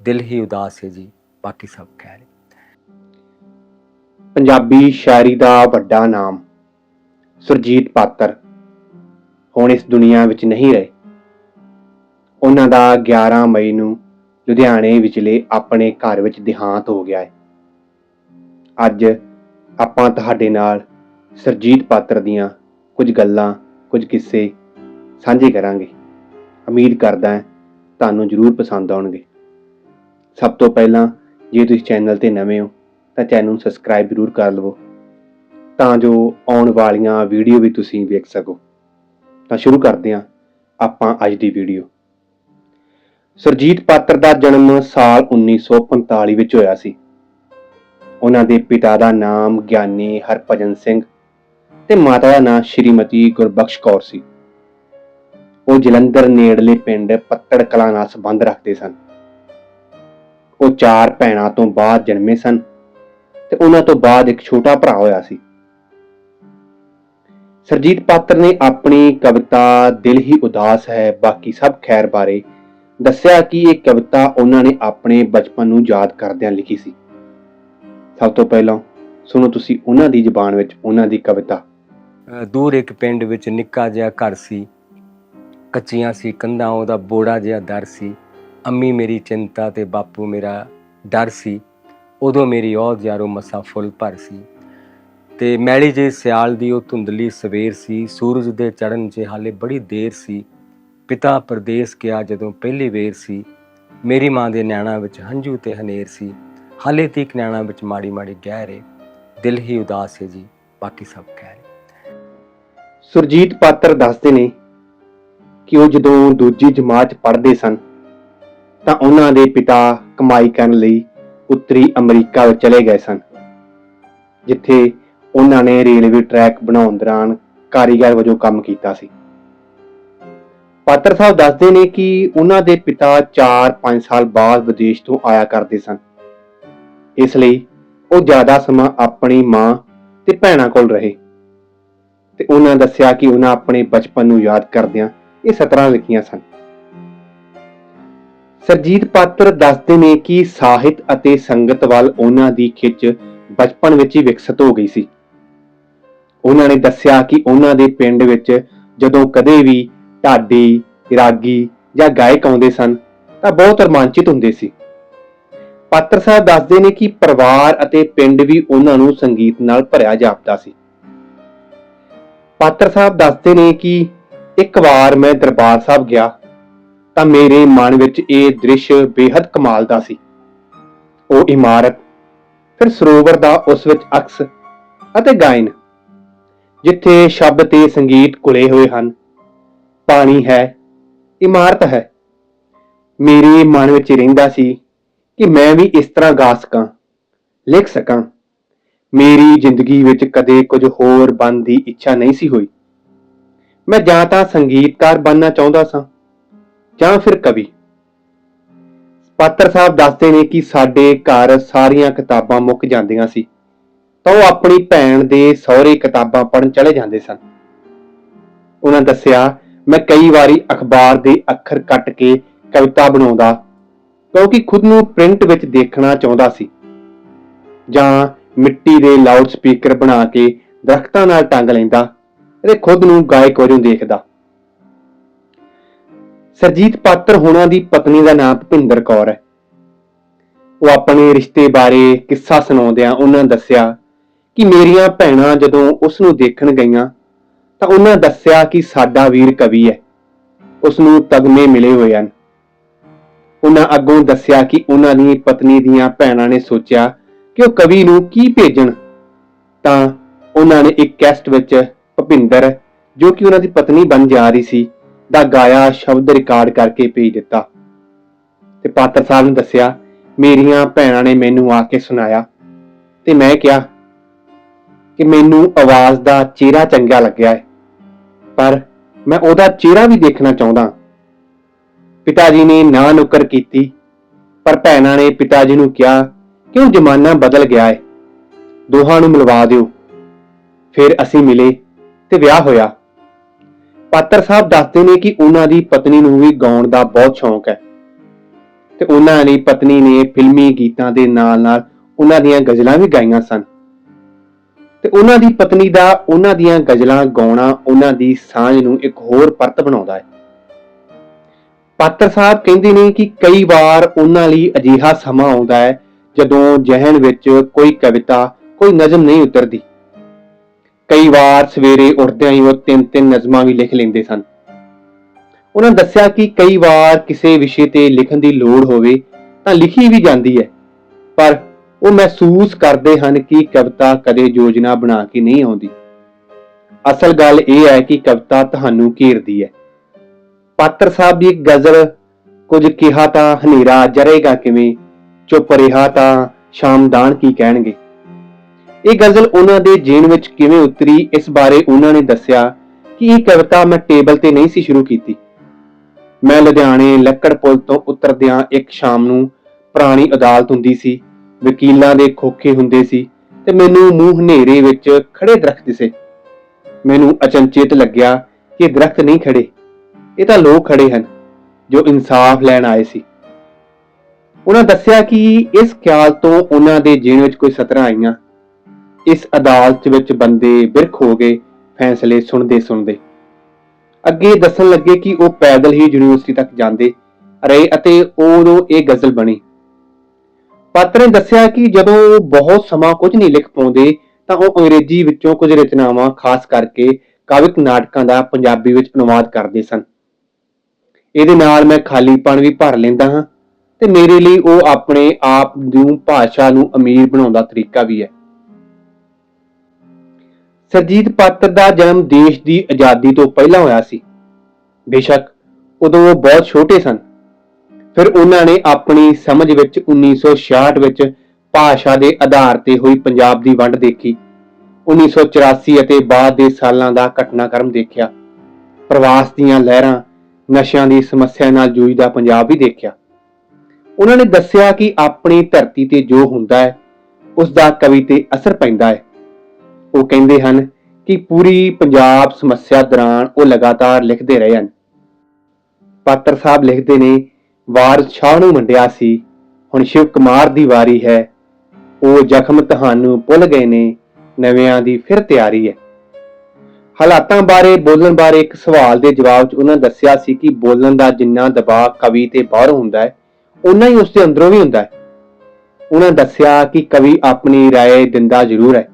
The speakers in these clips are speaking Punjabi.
ਦਿਲ ਹੀ ਉਦਾਸ ਹੈ ਜੀ, ਬਾਕੀ ਸਭ ਖੈਰ ਹੈ। ਪੰਜਾਬੀ ਸ਼ਾਇਰੀ ਦਾ ਵੱਡਾ ਨਾਮ ਸੁਰਜੀਤ ਪਾਤਰ ਹੁਣ ਇਸ ਦੁਨੀਆ ਵਿੱਚ ਨਹੀਂ ਰਹੇ। ਉਹਨਾਂ ਦਾ 11 ਮਈ ਨੂੰ ਲੁਧਿਆਣੇ ਵਿਚਲੇ ਆਪਣੇ ਘਰ ਵਿੱਚ ਦੇਹਾਂਤ ਹੋ ਗਿਆ ਹੈ। ਅੱਜ ਆਪਾਂ ਤੁਹਾਡੇ ਨਾਲ ਸੁਰਜੀਤ ਪਾਤਰ ਦੀਆਂ ਕੁਝ ਗੱਲਾਂ, ਕੁਝ ਕਿੱਸੇ ਸਾਂਝੇ ਕਰਾਂਗੇ। ਉਮੀਦ ਕਰਦਾ ਹਾਂ ਤੁਹਾਨੂੰ ਜ਼ਰੂਰ ਪਸੰਦ ਆਉਣਗੇ। ਸਭ ਤੋਂ ਪਹਿਲਾਂ ਜੇ ਤੁਸੀਂ ਚੈਨਲ ਤੇ ਨਵੇਂ ਹੋ, ਤਾਂ ਚੈਨਲ ਨੂੰ ਸਬਸਕ੍ਰਾਈਬ ਜ਼ਰੂਰ ਕਰ ਲਵੋ। ਤਾਂ ਜੋ ਆਉਣ ਵਾਲੀਆਂ ਵੀਡੀਓ ਵੀ ਤੁਸੀਂ ਵੇਖ ਸਕੋ। ਤਾਂ ਸ਼ੁਰੂ ਕਰਦੇ ਹਾਂ ਆਪਾਂ ਅੱਜ ਦੀ ਵੀਡੀਓ ਸੁਰਜੀਤ ਪਾਤਰ ਦਾ ਜਨਮ ਸਾਲ 1945 ਵਿੱਚ ਹੋਇਆ ਸੀ। ਉਹਨਾਂ ਦੇ ਪਿਤਾ ਦਾ ਨਾਮ ਗਿਆਨੀ ਹਰਭਜਨ ਸਿੰਘ ਤੇ ਮਾਤਾ ਦਾ ਨਾਮ ਸ਼੍ਰੀਮਤੀ ਗੁਰਬਖਸ਼ ਕੌਰ ਸੀ। ਉਹ ਜਲੰਧਰ ਨੇੜਲੇ ਪਿੰਡ ਪੱਤੜ ਕਲਾਂ ਨਾਲ ਸੰਬੰਧ ਰੱਖਦੇ ਸਨ। ਉਹ ਚਾਰ ਭੈਣਾਂ ਤੋਂ ਬਾਅਦ ਜਨਮੇ ਸਨ ਤੇ ਉਹਨਾਂ ਤੋਂ ਬਾਅਦ ਇੱਕ ਛੋਟਾ ਭਰਾ ਹੋਇਆ ਸੀ। ਸਰਜੀਤ ਪਾਤਰ ਨੇ ਆਪਣੀ ਕਵਿਤਾ ਦਿਲ ਹੀ ਉਦਾਸ ਹੈ ਬਾਕੀ ਸਭ ਖੈਰ ਬਾਰੇ ਦੱਸਿਆ ਕਿ ਇਹ ਕਵਿਤਾ ਉਹਨਾਂ ਨੇ ਆਪਣੇ ਬਚਪਨ ਨੂੰ ਯਾਦ ਕਰਦਿਆਂ ਲਿਖੀ ਸੀ। ਸਭ ਤੋਂ ਪਹਿਲਾਂ ਸੁਣੋ ਤੁਸੀਂ ਉਹਨਾਂ ਦੀ ਜ਼ੁਬਾਨ ਵਿੱਚ ਉਹਨਾਂ ਦੀ ਕਵਿਤਾ। ਦੂਰ ਇੱਕ ਪਿੰਡ ਵਿੱਚ ਨਿੱਕਾ ਜਿਹਾ ਘਰ ਸੀ। ਕੱਚੀਆਂ ਸੀ ਕੰਧਾਂ, ਉਹਦਾ ਬੋੜਾ ਜਿਹਾ ਦਰ ਸੀ। ਅੰਮੀ ਮੇਰੀ ਚਿੰਤਾ ਤੇ ਬਾਪੂ ਮੇਰਾ ਡਰ ਸੀ। ਉਦੋਂ ਮੇਰੀ ਔਦ ਯਾਰੋ ਮਸਾ ਫੁੱਲ ਭਰ ਸੀ। ਤੇ ਮੈਲੀ ਜੇ ਸਿਆਲ ਦੀ ਉਹ ਧੁੰਦਲੀ ਸਵੇਰ ਸੀ। ਸੂਰਜ ਦੇ ਚੜ੍ਹਨ 'ਚ ਹਾਲੇ ਬੜੀ ਦੇਰ ਸੀ। ਪਿਤਾ ਪਰਦੇਸ ਗਿਆ ਜਦੋਂ ਪਹਿਲੀ ਵੇਰ ਸੀ। ਮੇਰੀ ਮਾਂ ਦੇ ਨੈਣਾ ਵਿੱਚ ਹੰਝੂ ਤੇ ਹਨੇਰ ਸੀ। ਹਾਲੇ ਤੀਕ ਨੈਣਾ ਵਿੱਚ ਮਾੜੀ ਮਾੜੀ ਗਹਿਰੇ ਦਿਲ ਹੀ ਉਦਾਸ ਹੈ ਜੀ। ਬਾਕੀ ਸਭ ਕਹਿ ਹੈ। ਸੁਰਜੀਤ ਪਾਤਰ ਦੱਸਦੇ ਨੇ ਕਿ ਉਹ ਜਦੋਂ ਦੂਜੀ ਜਮਾਤ ਪੜ੍ਹਦੇ ਸਨ ਤਾਂ ਉਹਨਾਂ ਦੇ ਪਿਤਾ ਕਮਾਈ ਕਰਨ ਲਈ ਉੱਤਰੀ ਅਮਰੀਕਾ ਵਿੱਚ ਚਲੇ ਗਏ ਸਨ, ਜਿੱਥੇ ਉਹਨਾਂ ਨੇ ਰੇਲਵੇ ਟਰੈਕ ਬਣਾਉਣ ਦੌਰਾਨ ਕਾਰੀਗਰ ਵਜੋਂ ਕੰਮ ਕੀਤਾ ਸੀ। ਪਾਤਰ ਸਾਹਿਬ ਦੱਸਦੇ ਨੇ ਕਿ ਉਹਨਾਂ ਦੇ ਪਿਤਾ 4-5 ਸਾਲ ਬਾਅਦ ਵਿਦੇਸ਼ ਤੋਂ ਆਇਆ ਕਰਦੇ ਸਨ। ਇਸ ਲਈ ਉਹ ਜ਼ਿਆਦਾ ਸਮਾਂ ਆਪਣੀ ਮਾਂ ਤੇ ਭੈਣਾਂ ਕੋਲ ਰਹੇ ਤੇ ਉਹਨਾਂ ਦੱਸਿਆ ਕਿ ਉਹਨਾਂ ਆਪਣੇ ਬਚਪਨ ਨੂੰ ਯਾਦ ਕਰਦਿਆਂ ਇਹ ਸਤਰਾਂ ਲਿਖੀਆਂ ਸਨ। ਸਰਜੀਤ ਪਾਤਰ ਦੱਸਦੇ ਨੇ ਕਿ ਸਾਹਿਤ ਅਤੇ ਸੰਗਤ ਵੱਲ ਉਹਨਾਂ ਦੀ ਖਿੱਚ ਬਚਪਨ ਵਿੱਚ ਹੀ ਵਿਕਸਿਤ ਹੋ ਗਈ ਸੀ। ਉਹਨਾਂ ਨੇ ਦੱਸਿਆ ਕਿ ਉਹਨਾਂ ਦੇ ਪਿੰਡ ਵਿੱਚ ਜਦੋਂ ਕਦੇ ਵੀ ਢਾਡੀ, ਰਾਗੀ ਜਾਂ ਗਾਇਕ ਆਉਂਦੇ ਸਨ, ਤਾਂ ਬਹੁਤ ਰੋਮਾਂਚਿਤ ਹੁੰਦੇ ਸੀ। ਪਾਤਰ ਸਾਹਿਬ ਦੱਸਦੇ ਨੇ ਕਿ ਪਰਿਵਾਰ ਅਤੇ ਪਿੰਡ ਵੀ ਉਹਨਾਂ ਨੂੰ ਸੰਗੀਤ ਨਾਲ ਭਰਿਆ ਜਾਪਦਾ ਸੀ। ਪਾਤਰ ਸਾਹਿਬ ਦੱਸਦੇ ਨੇ ਕਿ ਇੱਕ ਵਾਰ ਮੈਂ ਦਰਬਾਰ ਸਾਹਿਬ ਗਿਆ ਤਾਂ ਮੇਰੇ ਮਨ ਵਿੱਚ ਇਹ ਦ੍ਰਿਸ਼ ਬੇहद ਕਮਾਲ ਦਾ ਸੀ। ਉਹ ਇਮਾਰਤ, ਫਿਰ ਸਰੋਵਰ ਦਾ ਉਸ ਵਿੱਚ ਅਕਸ ਅਤੇ ਗਾਇਨ, ਜਿੱਥੇ ਸ਼ਬਦ ਤੇ ਸੰਗੀਤ ਘੁਲੇ ਹੋਏ ਹਨ। ਪਾਣੀ ਹੈ, ਇਮਾਰਤ ਹੈ। ਮੇਰੇ ਮਨ ਵਿੱਚ ਰਹਿੰਦਾ ਸੀ ਕਿ ਮੈਂ ਵੀ ਇਸ ਤਰ੍ਹਾਂ ਗਾ ਸਕਾਂ, ਲਿਖ ਸਕਾਂ। ਮੇਰੀ ਜ਼ਿੰਦਗੀ ਵਿੱਚ ਕਦੇ ਕੁਝ ਹੋਰ ਬਣਨ ਦੀ ਇੱਛਾ ਨਹੀਂ ਸੀ ਹੋਈ। ਮੈਂ ਜਾਂ ਤਾਂ ਸੰਗੀਤਕਾਰ ਬਣਨਾ ਚਾਹੁੰਦਾ ਸਾਂ ਜਾਂ ਫਿਰ ਕਵੀ। ਪਾਤਰ ਸਾਹਿਬ ਦੱਸਦੇ ਨੇ ਕਿ ਸਾਡੇ ਘਰ ਸਾਰੀਆਂ ਕਿਤਾਬਾਂ ਮੁੱਕ ਜਾਂਦੀਆਂ ਸੀ, ਤਾਂ ਉਹ ਆਪਣੀ ਭੈਣ ਦੇ ਸਹੁਰੇ ਕਿਤਾਬਾਂ ਪੜ੍ਹਨ ਚਲੇ ਜਾਂਦੇ ਸਨ। ਉਹਨਾਂ ਦੱਸਿਆ, ਮੈਂ ਕਈ ਵਾਰੀ ਅਖਬਾਰ ਦੇ ਅੱਖਰ ਕੱਟ ਕੇ ਕਵਿਤਾ ਬਣਾਉਂਦਾ, ਕਿਉਂਕਿ ਖੁਦ ਨੂੰ ਪ੍ਰਿੰਟ ਵਿੱਚ ਦੇਖਣਾ ਚਾਹੁੰਦਾ ਸੀ। ਜਾਂ ਮਿੱਟੀ ਦੇ ਲਾਊਡ ਸਪੀਕਰ ਬਣਾ ਕੇ ਦਰਖਤਾਂ ਨਾਲ ਟੰਗ ਲੈਂਦਾ ਤੇ ਖੁਦ ਨੂੰ ਗਾਇਕ ਵਜੋਂ ਦੇਖਦਾ। ਸਰਜੀਤ ਪਾਤਰ ਹੋਣਾ ਦੀ ਪਤਨੀ ਦਾ ਨਾਮ ਭਿੰਦਰ ਕੌਰ ਹੈ। ਉਹ ਆਪਣੇ ਰਿਸ਼ਤੇ ਬਾਰੇ ਕਿੱਸਾ ਸੁਣਾਉਂਦਿਆਂ ਉਹਨਾਂ ਦੱਸਿਆ ਕਿ ਮੇਰੀਆਂ ਭੈਣਾਂ ਜਦੋਂ ਉਸ ਨੂੰ ਦੇਖਣ ਗਈਆਂ ਤਾਂ ਉਹਨਾਂ ਦੱਸਿਆ ਕਿ ਸਾਡਾ ਵੀਰ ਕਵੀ ਹੈ। ਉਸ ਨੂੰ ਤਗਮੇ ਮਿਲੇ ਹੋਏ ਹਨ। ਉਹਨਾਂ ਅੱਗੋਂ ਦੱਸਿਆ ਕਿ ਉਹਨਾਂ ਦੀ ਪਤਨੀ ਦੀਆਂ ਭੈਣਾਂ ਨੇ ਸੋਚਿਆ ਕਿ ਉਹ ਕਵੀ ਨੂੰ ਕੀ ਭੇਜਣ। ਤਾਂ ਉਹਨਾਂ ਨੇ ਇੱਕ ਕੈਸਟ ਵਿੱਚ ਭਪਿੰਦਰ, ਜੋ ਕਿ ਉਹਨਾਂ ਦੀ ਪਤਨੀ ਬਣ ਜਾ ਰਹੀ ਸੀ ਦਾ ਗਾਇਆ ਸ਼ਬਦ ਰਿਕਾਰਡ ਕਰਕੇ ਭੇਜ ਦਿੱਤਾ। ਤੇ ਪਾਤਰ ਸਾਹਿਬ ਨੇ ਦੱਸਿਆ, ਮੇਰੀਆਂ ਭੈਣਾਂ ਨੇ ਮੈਨੂੰ ਆ ਕੇ ਸੁਣਾਇਆ ਤੇ ਮੈਂ ਕਿਹਾ ਕਿ ਮੈਨੂੰ ਆਵਾਜ਼ ਦਾ ਚਿਹਰਾ ਚੰਗਾ ਲੱਗਿਆ ਹੈ, ਪਰ ਮੈਂ ਉਹਦਾ ਚਿਹਰਾ ਵੀ ਦੇਖਣਾ ਚਾਹੁੰਦਾ ਪਿਤਾ ਜੀ ਨੇ ਨਾ ਨੁਕਰ ਕੀਤੀ, ਪਰ ਭੈਣਾਂ ਨੇ ਪਿਤਾ ਜੀ ਨੂੰ ਕਿਹਾ ਕਿ ਉਹ ਜ਼ਮਾਨਾ ਬਦਲ ਗਿਆ ਹੈ? ਦੋਹਾਂ ਨੂੰ ਮਿਲਵਾ ਦਿਓ। ਫਿਰ ਅਸੀਂ ਮਿਲੇ ਤੇ ਵਿਆਹ ਹੋਇਆ। ਪਾਤਰ ਸਾਹਿਬ ਦੱਸਦੇ ਨੇ ਕਿ ਉਹਨਾਂ ਦੀ ਪਤਨੀ ਨੂੰ ਵੀ ਗਾਉਣ ਦਾ ਬਹੁਤ ਸ਼ੌਂਕ ਹੈ। ਤੇ ਉਹਨਾਂ ਦੀ ਪਤਨੀ ਨੇ ਫਿਲਮੀ ਗੀਤਾਂ ਦੇ ਨਾਲ-ਨਾਲ ਉਹਨਾਂ ਦੀਆਂ ਗਜ਼ਲਾਂ ਵੀ ਗਾਈਆਂ ਸਨ। ਤੇ ਉਹਨਾਂ ਦੀ ਪਤਨੀ ਦਾ ਉਹਨਾਂ ਦੀਆਂ ਗਜ਼ਲਾਂ ਗਾਉਣਾ ਉਹਨਾਂ ਦੀ ਸਾਂਝ ਨੂੰ ਇੱਕ ਹੋਰ ਪਰਤ ਬਣਾਉਂਦਾ ਹੈ। ਪਾਤਰ ਸਾਹਿਬ ਕਹਿੰਦੇ ਨੇ ਕਿ ਕਈ ਵਾਰ ਉਹਨਾਂ ਲਈ ਅਜੀਹਾ ਸਮਾਂ ਆਉਂਦਾ ਹੈ ਜਦੋਂ ਜ਼ਿਹਨ ਵਿੱਚ ਕੋਈ ਕਵਿਤਾ, ਕੋਈ ਨਜ਼ਮ ਨਹੀਂ ਉਤਰਦੀ। ਕਈ ਵਾਰ ਸਵੇਰੇ ਉੱਠਦਿਆਂ ਹੀ ਉਹ ਤਿੰਨ ਤਿੰਨ ਨਜ਼ਮਾਂ ਵੀ ਲਿਖ ਲੈਂਦੇ ਸਨ। ਉਹਨਾਂ ਦੱਸਿਆ ਕਿ ਕਈ ਵਾਰ ਕਿਸੇ ਵਿਸ਼ੇ ਤੇ ਲਿਖਣ ਦੀ ਲੋੜ ਹੋਵੇ ਤਾਂ ਲਿਖੀ ਵੀ ਜਾਂਦੀ ਹੈ, ਪਰ ਉਹ ਮਹਿਸੂਸ ਕਰਦੇ ਹਨ ਕਿ ਕਵਿਤਾ ਕਦੇ ਯੋਜਨਾ ਬਣਾ ਕੇ ਨਹੀਂ ਆਉਂਦੀ। ਅਸਲ ਗੱਲ ਇਹ ਹੈ ਕਿ ਕਵਿਤਾ ਤੁਹਾਨੂੰ ਘੇਰਦੀ ਹੈ। ਪਾਤਰ ਸਾਹਿਬ ਦੀ ਇੱਕ ਗਜ਼ਲ, ਕੁਝ ਕਿਹਾ ਤਾਂ ਹਨੇਰਾ ਜਰੇਗਾ ਕਿਵੇਂ? ਚੁੱਪ ਰਿਹਾ ਤਾਂ ਸ਼ਾਮਦਾਨ ਕੀ ਕਹਿਣਗੇ? ਇਹ ਗਜ਼ਲ ਉਹਨਾਂ ਦੇ ਜੀਣ ਵਿੱਚ ਕਿਵੇਂ ਉਤਰੀ, ਇਸ ਬਾਰੇ ਉਹਨਾਂ ਨੇ ਦੱਸਿਆ ਕਿ ਇਹ ਕਵਿਤਾ ਮੈਂ ਟੇਬਲ ਤੇ ਨਹੀਂ ਸੀ ਸ਼ੁਰੂ ਕੀਤੀ। ਮੈਂ ਲੁਧਿਆਣੇ ਲੱਕੜ ਪੁਲ ਤੋਂ ਉਤਰਦਿਆਂ ਇੱਕ ਸ਼ਾਮ ਨੂੰ ਪੁਰਾਣੀ ਅਦਾਲਤ ਹੁੰਦੀ ਸੀ, ਵਕੀਲਾਂ ਦੇ ਖੋਖੇ ਹੁੰਦੇ ਸੀ ਤੇ ਮੈਨੂੰ ਮੂੰਹ ਹਨੇਰੇ ਵਿੱਚ ਖੜੇ ਦਰਖਤ ਦਿਸੇ। ਮੈਨੂੰ ਅਚੰਚੇਤ ਲੱਗਿਆ ਕਿ ਇਹ ਦਰਖਤ ਨਹੀਂ ਖੜੇ ਇਹ ਤਾਂ ਲੋਕ ਖੜੇ ਹਨ ਜੋ ਇਨਸਾਫ ਲੈਣ ਆਏ ਸੀ। ਉਹਨਾਂ ਦੱਸਿਆ ਕਿ ਇਸ ਖਿਆਲ ਤੋਂ ਉਹਨਾਂ ਦੇ ਜੀਣ ਵਿੱਚ ਕੋਈ ਸਤਰਾਂ ਆਈਆਂ। ਇਸ ਅਦਾਲਤ ਵਿੱਚ ਬੰਦੇ ਬਿਰਖ ਹੋ ਗਏ ਫੈਸਲੇ ਸੁਣਦੇ ਸੁਣਦੇ। ਅੱਗੇ ਦੱਸਣ ਲੱਗੇ ਕਿ ਉਹ ਪੈਦਲ ਹੀ ਯੂਨੀਵਰਸਿਟੀ ਤੱਕ ਜਾਂਦੇ ਰਹੇ ਅਤੇ ਉਦੋਂ ਇਹ ਗਜ਼ਲ ਬਣੀ। ਪਾਤਰ ਨੇ ਦੱਸਿਆ ਕਿ ਜਦੋਂ ਉਹ ਬਹੁਤ ਸਮਾਂ ਕੁਝ ਨਹੀਂ ਲਿਖ ਪਾਉਂਦੇ ਤਾਂ ਉਹ ਅੰਗਰੇਜ਼ੀ ਵਿੱਚੋਂ ਕੁਝ ਰਚਨਾਵਾਂ ਖਾਸ ਕਰਕੇ ਕਾਵਿਕ ਨਾਟਕਾਂ ਦਾ ਪੰਜਾਬੀ ਵਿੱਚ ਅਨੁਵਾਦ ਕਰਦੇ ਸਨ। ਇਹਦੇ ਨਾਲ ਮੈਂ ਖਾਲੀਪਣ ਵੀ ਭਰ ਲੈਂਦਾ ਹਾਂ ਤੇ ਮੇਰੇ ਲਈ ਉਹ ਆਪਣੇ ਆਪ ਨੂੰ, ਭਾਸ਼ਾ ਨੂੰ ਅਮੀਰ ਬਣਾਉਣ ਦਾ ਤਰੀਕਾ ਵੀ ਹੈ। ਸਰਜੀਤ ਪਾਤਰ ਦਾ ਜਨਮ ਦੇਸ਼ ਦੀ ਆਜ਼ਾਦੀ ਤੋਂ ਪਹਿਲਾਂ ਹੋਇਆ ਸੀ। ਬੇਸ਼ੱਕ ਉਦੋਂ ਉਹ ਬਹੁਤ ਛੋਟੇ ਸਨ। ਫਿਰ ਉਹਨਾਂ ਨੇ ਆਪਣੀ ਸਮਝ ਵਿੱਚ 1966 ਵਿੱਚ ਭਾਸ਼ਾ ਦੇ ਆਧਾਰ ਤੇ ਹੋਈ ਪੰਜਾਬ ਦੀ ਵੰਡ ਦੇਖੀ। 1984 ਅਤੇ ਬਾਅਦ ਦੇ ਸਾਲਾਂ ਦਾ ਘਟਨਾਕ੍ਰਮ ਦੇਖਿਆ। ਪ੍ਰਵਾਸ ਦੀਆਂ ਲਹਿਰਾਂ, ਨਸ਼ਿਆਂ ਦੀ ਸਮੱਸਿਆ ਨਾਲ ਜੂਝਦਾ ਪੰਜਾਬ ਵੀ ਦੇਖਿਆ। ਉਹਨਾਂ ਨੇ ਦੱਸਿਆ ਕਿ ਆਪਣੀ ਧਰਤੀ ਤੇ ਜੋ ਹੁੰਦਾ ਹੈ ਉਸ ਦਾ ਕਵੀ ਤੇ ਅਸਰ ਪੈਂਦਾ ਹੈ। ਉਹ ਕਹਿੰਦੇ ਹਨ ਕਿ ਪੂਰੀ ਪੰਜਾਬ ਸਮੱਸਿਆ ਦੌਰਾਨ ਉਹ ਲਗਾਤਾਰ ਲਿਖਦੇ ਰਹੇ ਹਨ ਪਾਤਰ ਸਾਹਿਬ ਲਿਖਦੇ ਨੇ ਵਾਰ ਸ਼ਾਹ ਨੂੰ ਮੰਡਿਆ ਸੀ ਹੁਣ ਸ਼ਿਵ ਕੁਮਾਰ ਦੀ ਵਾਰੀ ਹੈ ਉਹ ਜ਼ਖਮ ਤੁਹਾਨੂੰ ਭੁੱਲ ਗਏ ਨੇ ਨਵਿਆਂ ਦੀ ਫਿਰ ਤਿਆਰੀ ਹੈ ਹਾਲਾਤਾਂ ਬਾਰੇ ਬੋਲਣ ਬਾਰੇ ਇੱਕ ਸਵਾਲ ਦੇ ਜਵਾਬ 'ਚ ਉਹਨਾਂ ਦੱਸਿਆ ਸੀ ਕਿ ਬੋਲਣ ਦਾ ਜਿੰਨਾ ਦਬਾਅ ਕਵੀ ਤੇ ਬਾਹਰ ਹੁੰਦਾ ਹੈ ਉਨਾ ਹੀ ਉਸ ਦੇ ਅੰਦਰੋਂ ਵੀ ਹੁੰਦਾ ਹੈ ਉਹਨਾਂ ਦੱਸਿਆ ਕਿ ਕਵੀ ਆਪਣੀ رائے ਦਿੰਦਾ ਜ਼ਰੂਰ ਹੈ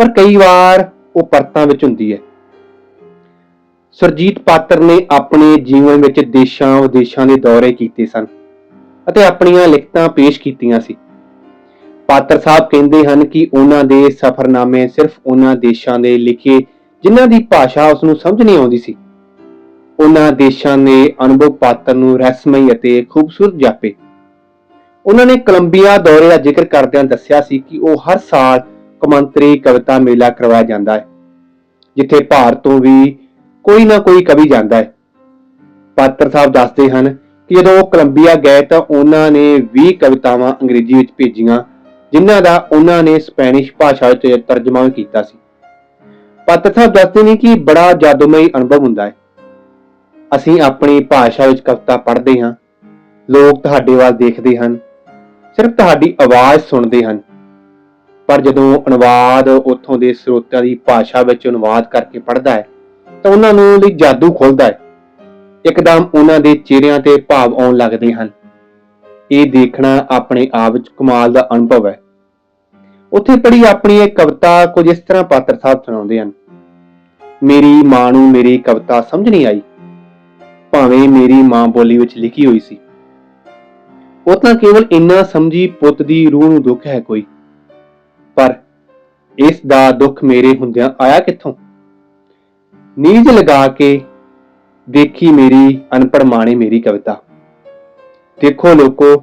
ਪਰ ਕਈ ਵਾਰ ਉਹ ਪਰਤਾਂ ਵਿੱਚ ਹੁੰਦੀ ਹੈ। ਸਰਜੀਤ ਪਾਤਰ ਨੇ ਆਪਣੇ ਜੀਵਨ ਵਿੱਚ ਦੇਸ਼ਾਂ ਵਿਦੇਸ਼ਾਂ ਦੇ ਦੌਰੇ ਕੀਤੇ ਸਨ ਅਤੇ ਆਪਣੀਆਂ ਲਿਖਤਾਂ ਪੇਸ਼ ਕੀਤੀਆਂ ਸੀ। ਪਾਤਰ ਸਾਹਿਬ ਕਹਿੰਦੇ ਹਨ ਕਿ ਉਹਨਾਂ ਦੇ ਸਫ਼ਰਨਾਮੇ ਸਿਰਫ ਉਹਨਾਂ ਦੇਸ਼ਾਂ ਦੇ ਲਿਖੇ ਜਿਨ੍ਹਾਂ ਦੀ ਭਾਸ਼ਾ ਉਸ ਨੂੰ ਸਮਝ ਨਹੀਂ ਆਉਂਦੀ ਸੀ। ਉਹਨਾਂ ਦੇਸ਼ਾਂ ਦੇ ਅਨੁਭਵ ਪਾਤਰ ਨੂੰ ਰਹੱਸਮਈ ਅਤੇ ਖੂਬਸੂਰਤ ਜਾਪੇ। ਉਹਨਾਂ ਨੇ ਕੋਲੰਬੀਆ ਦੌਰੇ ਦਾ ਜ਼ਿਕਰ ਕਰਦਿਆਂ ਦੱਸਿਆ ਸੀ ਕਿ ਉਹ ਹਰ ਸਾਲ ਕੌਮਾਂਤਰੀ ਕਵਿਤਾ ਮੇਲਾ ਕਰਵਾਇਆ ਜਾਂਦਾ ਹੈ, ਜਿੱਥੇ ਭਾਰਤ ਤੋਂ ਵੀ ਕੋਈ ਨਾ ਕੋਈ ਕਵੀ ਜਾਂਦਾ ਹੈ। ਪਾਤਰ ਸਾਹਿਬ ਦੱਸਦੇ ਹਨ ਕਿ ਜਦੋਂ ਉਹ ਕੋਲੰਬੀਆ ਗਏ ਤਾਂ ਉਹਨਾਂ ਨੇ 20 ਕਵਿਤਾਵਾਂ ਅੰਗਰੇਜ਼ੀ ਵਿੱਚ ਭੇਜੀਆਂ, ਜਿਨ੍ਹਾਂ ਦਾ ਉਹਨਾਂ ਨੇ ਸਪੈਨਿਸ਼ ਭਾਸ਼ਾ ਵਿੱਚ ਤਰਜਮਾ ਵੀ ਕੀਤਾ ਸੀ। ਪਾਤਰ ਸਾਹਿਬ ਦੱਸਦੇ ਨੇ ਕਿ ਬੜਾ ਜਾਦੂਮਈ ਅਨੁਭਵ ਹੁੰਦਾ ਹੈ। ਅਸੀਂ ਆਪਣੀ ਭਾਸ਼ਾ ਵਿੱਚ ਕਵਿਤਾ ਪੜ੍ਹਦੇ ਹਾਂ, ਲੋਕ ਤੁਹਾਡੇ ਵੱਲ ਦੇਖਦੇ ਹਨ, ਸਿਰਫ ਤੁਹਾਡੀ ਆਵਾਜ਼ ਸੁਣਦੇ ਹਨ। ਪਰ ਜਦੋਂ ਅਨੁਵਾਦ ਉੱਥੋਂ ਦੇ ਸਰੋਤਿਆਂ ਦੀ ਭਾਸ਼ਾ ਵਿੱਚ ਅਨੁਵਾਦ ਕਰਕੇ ਪੜ੍ਹਦਾ ਹੈ, ਤਾਂ ਉਹਨਾਂ ਨੂੰ ਲਈ ਜਾਦੂ ਖੁੱਲਦਾ ਹੈ। ਇੱਕਦਮ ਉਹਨਾਂ ਦੇ ਚਿਹਰਿਆਂ ਤੇ ਭਾਵ ਆਉਣ ਲੱਗਦੇ ਹਨ। ਇਹ ਦੇਖਣਾ ਆਪਣੇ ਆਪ ਵਿੱਚ ਕਮਾਲ ਦਾ ਅਨੁਭਵ ਹੈ। ਉੱਥੇ ਪੜ੍ਹੀ ਆਪਣੀ ਇਹ ਕਵਿਤਾ ਕੁਝ ਇਸ ਤਰ੍ਹਾਂ ਪਾਤਰ ਸਾਹਿਬ ਸੁਣਾਉਂਦੇ ਹਨ। ਮੇਰੀ ਮਾਂ ਨੂੰ ਮੇਰੀ ਕਵਿਤਾ ਸਮਝ ਨਹੀਂ ਆਈ। ਭਾਵੇਂ ਮੇਰੀ ਮਾਂ ਬੋਲੀ ਵਿੱਚ ਲਿਖੀ ਹੋਈ ਸੀ। ਉਹ ਤਾਂ ਕੇਵਲ ਇੰਨਾ ਸਮਝੀ ਪੁੱਤ ਦੀ ਰੂਹ ਨੂੰ ਦੁੱਖ ਹੈ ਕੋਈ। ਇਸ ਦਾ ਦੁੱਖ ਮੇਰੇ ਹੁੰਦਿਆਂ ਆਇਆ ਕਿੱਥੋਂ? ਨੀਜ ਲਗਾ ਕੇ ਦੇਖੀ ਮੇਰੀ ਅਨਪੜ ਮਾਣੇ ਮੇਰੀ ਕਵਿਤਾ। ਦੇਖੋ ਲੋਕੋ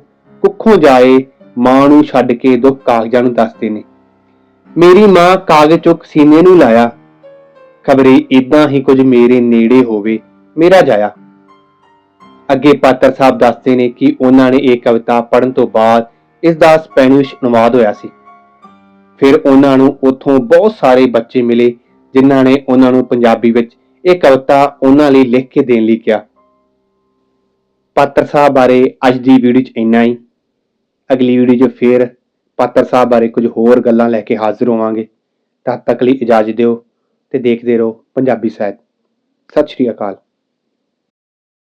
ਕੁੱਖੋਂ ਜਾਏ ਮਾਂ ਨੂੰ ਛੱਡ ਕੇ ਦੁੱਖ ਕਾਗਜ਼ਾਂ ਨੂੰ ਦੱਸਦੇ ਨੇ। ਮੇਰੀ ਮਾਂ ਕਾਗਜ਼ ਚੁੱਕ ਸੀਨੇ ਨੂੰ ਲਾਇਆ। ਖਬਰੇ ਇਦਾਂ ਹੀ ਕੁਝ ਮੇਰੇ ਨੇੜੇ ਹੋਵੇ, ਮੇਰਾ ਜਾਇਆ। ਅੱਗੇ ਪਾਤਰ ਸਾਹਿਬ ਦੱਸਦੇ ਨੇ ਕਿ ਉਹਨਾਂ ਨੇ ਇਹ ਕਵਿਤਾ ਪੜ੍ਹਨ ਤੋਂ ਬਾਅਦ ਇਸ ਦਾ ਸਪੈਨਿਸ਼ ਅਨੁਵਾਦ ਹੋਇਆ ਸੀ। ਫਿਰ ਉਹਨਾਂ ਨੂੰ ਉੱਥੋਂ ਬਹੁਤ ਸਾਰੇ ਬੱਚੇ ਮਿਲੇ, ਜਿਨ੍ਹਾਂ ਨੇ ਉਹਨਾਂ ਨੂੰ ਪੰਜਾਬੀ ਵਿੱਚ ਇਹ ਕਵਿਤਾ ਉਹਨਾਂ ਲਈ ਲਿਖ ਕੇ ਦੇਣ ਲਈ ਕਿਹਾ। ਪਾਤਰ ਸਾਹਿਬ ਬਾਰੇ ਅੱਜ ਦੀ ਵੀਡੀਓ 'ਚ ਇੰਨਾ ਹੀ। ਅਗਲੀ ਵੀਡੀਓ 'ਚ ਫੇਰ ਪਾਤਰ ਸਾਹਿਬ ਬਾਰੇ ਕੁਝ ਹੋਰ ਗੱਲਾਂ ਲੈ ਕੇ ਹਾਜ਼ਰ ਹੋਵਾਂਗੇ। ਤਦ ਤੱਕ ਲਈ ਇਜਾਜ਼ਤ ਦਿਓ ਤੇ ਦੇਖਦੇ ਰਹੋ ਪੰਜਾਬੀ ਸਾਹਿਤ। ਸਤਿ ਸ਼੍ਰੀ ਅਕਾਲ।